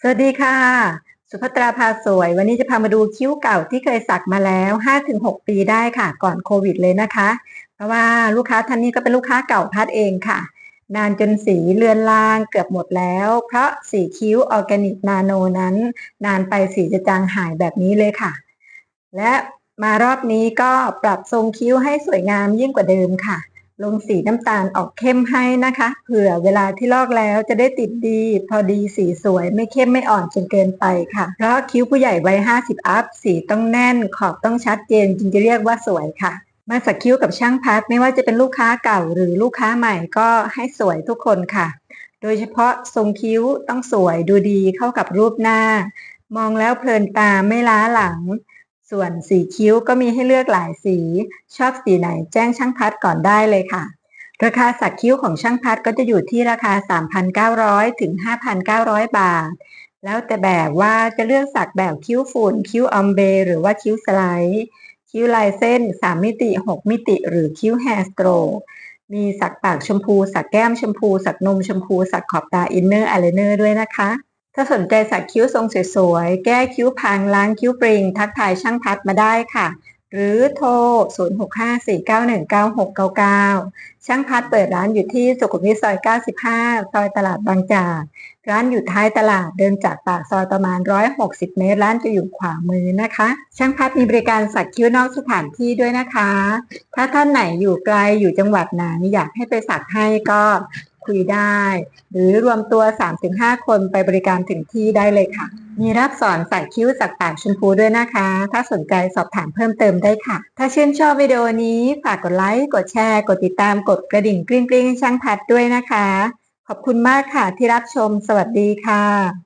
สวัสดีค่ะ สุภัตราพาสวย วันนี้จะพามาดูคิ้วเก่าที่เคยสักมาแล้ว 5-6 ปีได้ค่ะ ก่อนโควิดเลยนะคะ เพราะว่าลูกค้าท่านนี้ก็เป็นลูกค้าเก่าพัดเองค่ะ นานจนสีเลือนลางเกือบหมดแล้ว เพราะสีคิ้วออร์แกนิกนาโนนั้น นานไปสีจะจางหายแบบนี้เลยค่ะ และมารอบนี้ก็ปรับทรงคิ้วให้สวยงามยิ่งกว่าเดิมค่ะ ลงสีน้ำตาลออกเข้มให้นะคะ เผื่อเวลาที่ลอกแล้วจะได้ติดดี พอดีสีสวยไม่เข้มไม่อ่อนจนเกินไปค่ะ เพราะคิ้วผู้ใหญ่วัย50 อัพ สีต้องแน่น ขอบต้องชัดเจนจึงจะเรียกว่าสวยค่ะมาสักคิ้วกับช่างพัดไม่ว่าจะเป็นลูกค้าเก่าหรือลูกค้าใหม่ก็ให้สวยทุกคนค่ะ โดยเฉพาะทรงคิ้วต้องสวยดูดีเข้ากับรูปหน้า มองแล้วเพลินตาไม่ล้าหลัง ส่วนสีคิ้วก็มีให้เลือกหลายสี ชอบสีไหนแจ้งช่างพัดก่อนได้เลยค่ะ ราคาสักคิ้วของช่างพัดก็จะอยู่ที่ราคา 3,900 ถึง 5,900 บาท แล้วแต่แบบว่าจะเลือกสักแบบคิ้วฝุ่น คิ้วออมเบย์หรือว่าคิ้วสไลด์คิ้วลายเส้น 3 มิติ 6 มิติ หรือคิ้วแฮร์สโตรมีสักปากชมพู สักแก้มชมพู สักนมชมพู สักขอบตาอินเนอร์อายไลเนอร์ด้วยนะคะ ถ้าสนใจสักคิ้วทรงสวยๆ แก้คิ้วพังล้างคิ้วปริง ทักทายช่างพัดมาได้ค่ะ หรือโทร 0654919699 ช่างพัดเปิดร้านอยู่ที่สุขุมวิทซอย 95 ซอยตลาดบางจาก ร้านอยู่ท้ายตลาดเดินจากปากซอยประมาณ 160 เมตร ร้านจะอยู่ขวามือนะคะ ช่างพัดมีบริการสักคิ้วนอกสถานที่ด้วยนะคะ ถ้าท่านไหนอยู่ไกลอยู่จังหวัดไหนอยากให้ไปสักให้ก็ คุยได้ หรือรวมตัว 3-5 คนไปบริการถึงที่ได้เลยค่ะ มีรับสอนสักคิ้วสักปากชมพูด้วยนะคะ ถ้าสนใจสอบถามเพิ่มเติมได้ค่ะ ถ้าชื่นชอบวิดีโอนี้ฝากกดไลค์กดแชร์กดติดตามกดกระดิ่งกริ๊งกริ๊งช่างพัดด้วยนะคะ ขอบคุณมากค่ะที่รับชมสวัสดีค่ะ